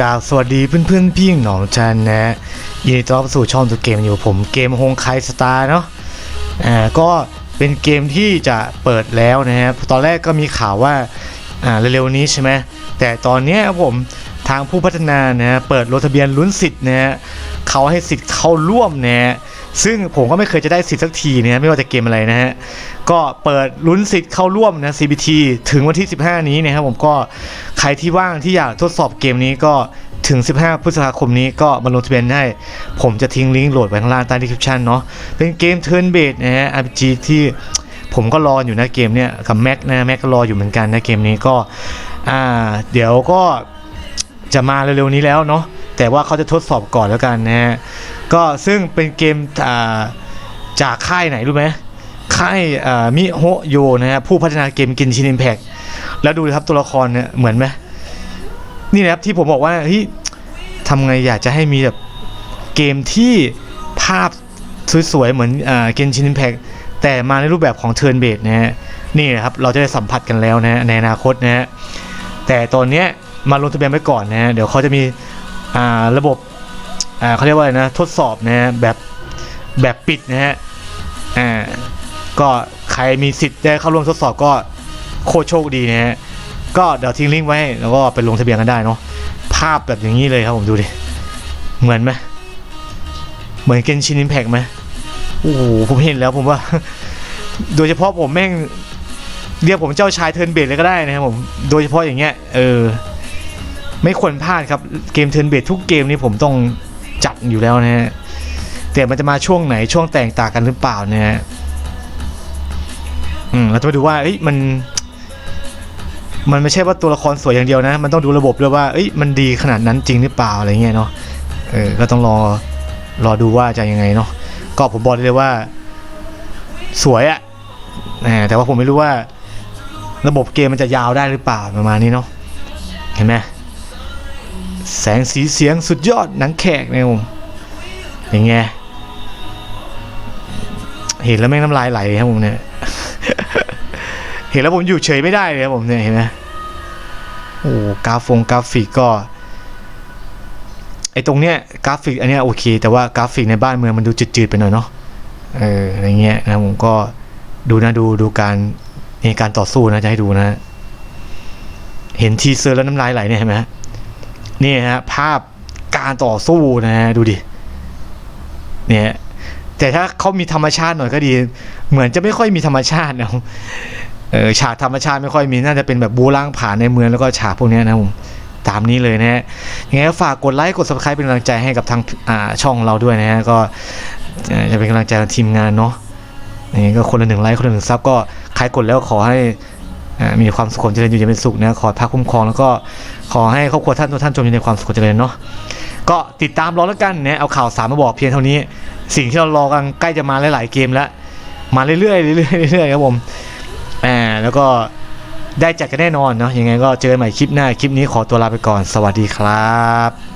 กราบสวัสดีเพื่อนเพื่อนพี่หนองจันนะยินดีต้อนรับสู่ช่องตัวเกมอยู่ผมเกมโฮงไคสตาร์เนาะอ่าก็เป็นเกมที่จะเปิดแล้วนะฮะตอนแรกก็มีข่าวว่าอ่าเร็วๆนี้ใช่ไหมแต่ตอนเนี้ยผม ทางผู้พัฒนานะฮะเปิดลงทะเบียนลุ้นสิทธิ์นะฮะเขาให้สิทธิ์เข้าร่วมนะฮะซึ่งผมก็ไม่เคยจะได้สิทธิ์สักทีนะฮะไม่ว่าจะเกมอะไรนะฮะก็เปิดลุ้นสิทธิ์เข้าร่วมนะ CBT ถึงวันที่ 15 นี้นะครับผมก็ใครที่ว่างที่อยากทดสอบเกมนี้ก็ถึง 15 พฤษภาคมนี้ก็มาลงทะเบียนได้ ผมจะทิ้งลิงก์โหลดไว้ข้างล่างใต้ดีคริปชันเนาะเป็นเกมเทิร์นเบสนะฮะ RPG ที่ผมก็รออยู่นะเกมเนี้ยกับแม็กนะแม็กก็รออยู่เหมือนกันนะเกมนี้ก็อ่าเดี๋ยวก็ จะมาเร็วๆนี้แล้วเนาะแต่ว่าเขาจะทดสอบก่อนแล้วกันนะฮะก็ซึ่งเป็นเกมอ่าจากค่ายไหนรู้ไหมค่ายอ่ามิโฮโยนะฮะผู้พัฒนาเกมกินชิน i ิมแพกแล้วดูนะครับตัวละครเนี่ยเหมือนไหมนี่นะครับที่ผมบอกว่าเฮ้ยทำไงอยากจะให้มีแบบเกมที่ภาพสวยๆ เหมือนอ่าเกมชิน i ิมแพกแต่มาในรูปแบบของเทิร์นเบสนะฮะนี่นะครับเราจะได้สัมผัสกันแล้วนะฮะในอนาคตนะฮะแต่ตอนเนี้ย มาลงทะเบียนไว้ก่อนนะ เดี๋ยวเขาจะมีระบบเขาเรียกว่าอะไรนะทดสอบนะแบบแบบปิดนะฮะอ่าก็ใครมีสิทธิ์ได้เข้าร่วมทดสอบก็โคตรโชคดีนะฮะก็เดี๋ยวทิ้งลิงก์ไว้ให้แล้วก็ไปลงทะเบียนกันได้เนาะภาพแบบอย่างนี้เลยครับผมดูดิเหมือนไหมเหมือนเกนชิน i ิมแพกไหมโอ้โหผมเห็นแล้วผมว่า โดยเฉพาะผมแม่งเรียกผมเจ้าชายเทิร์นเบดเลยก็ได้นะครับผม โดยเฉพาะอย่างเงี้ย เออ ไม่ควรพลาดครับเกมเทิร์นเบดทุกเกมนี้ผมต้องจัดอยู่แล้วนะฮะแต่มันจะมาช่วงไหนช่วงแตกต่างกันหรือเปล่านะฮะอืมเราจะมาดูว่าเอ้ยมัน มันไม่ใช่ว่าตัวละครสวยอย่างเดียวนะ มันต้องดูระบบด้วยว่า เอ้ยมันดีขนาดนั้นจริงหรือเปล่าอะไรเงี้ยเนาะ เออ ก็ต้องรอ รอดูว่าจะยังไงเนาะ ก็ผมบอกเลยว่า สวยอะแหมแต่ว่าผมไม่รู้ว่า ระบบเกมมันจะยาวได้หรือเปล่าประมาณนี้เนาะ เห็นไหม แสงสีเสียงสุดยอดหนังแขกเนี่ยผมอย่างเงี้ยเห็นแล้วแม่งน้ำลายไหลครับผมเนี่ย เห็นแล้วผมอยู่เฉยไม่ได้เลยครับผมเนี่ยเห็นไหมโอ้กราฟงกราฟิกก็ไอตรงเนี้ยกราฟิกอันเนี้ยโอเค แต่ว่ากราฟิกในบ้านเมืองมันดูจืดๆไปหน่อยเนาะเอออะไรเงี้ยนะผมก็ดูนะดูดูการในการต่อสู้นะจะให้ดูนะ เห็นทีเซอร์แล้วน้ำลายไหลเนี่ยเห็นไหมฮะ นี่ฮะภาพการต่อสู้นะฮะดูดิเนี่ยแต่ถ้าเขามีธรรมชาติหน่อยก็ดี เหมือนจะไม่ค่อยมีธรรมชาตินะเออฉากธรรมชาติไม่ค่อยมีน่าจะเป็นแบบบูล่างผ่านในเมืองแล้วก็ฉากพวกนี้นะผมตามนี้เลยนะฮะยังไงฝากกดไลค์กด subscribe เป็นกำลังใจให้กับทางอ่าช่องเราด้วยนะฮะก็จะเป็นกำลังใจทีมงานเนาะนี่ก็คนละหนึ่งไลค์คนละหนึ่งซับก็ใครกดแล้วขอให้ มีความสุขความเจริญอยู่เย็นเป็นสุขนะขอพักคุ้มครองแล้วก็ขอให้ครอบครัวท่านทุกท่านจงอยู่ในความสุขเจริญเนาะก็ติดตามรอแล้วกันเนะเอาข่าวสารมาบอกเพียงเท่านี้ สิ่งที่เรารอกันใกล้จะมาหลายๆเกมแล้วมาเรื่อยๆเรื่อยๆเรื่อยๆครับผมอ่าแล้วก็ได้จัดกันแน่นอนเนาะยังไงก็เจอกันใหม่คลิปหน้าคลิปนี้ขอตัวลาไปก่อน สวัสดีครับ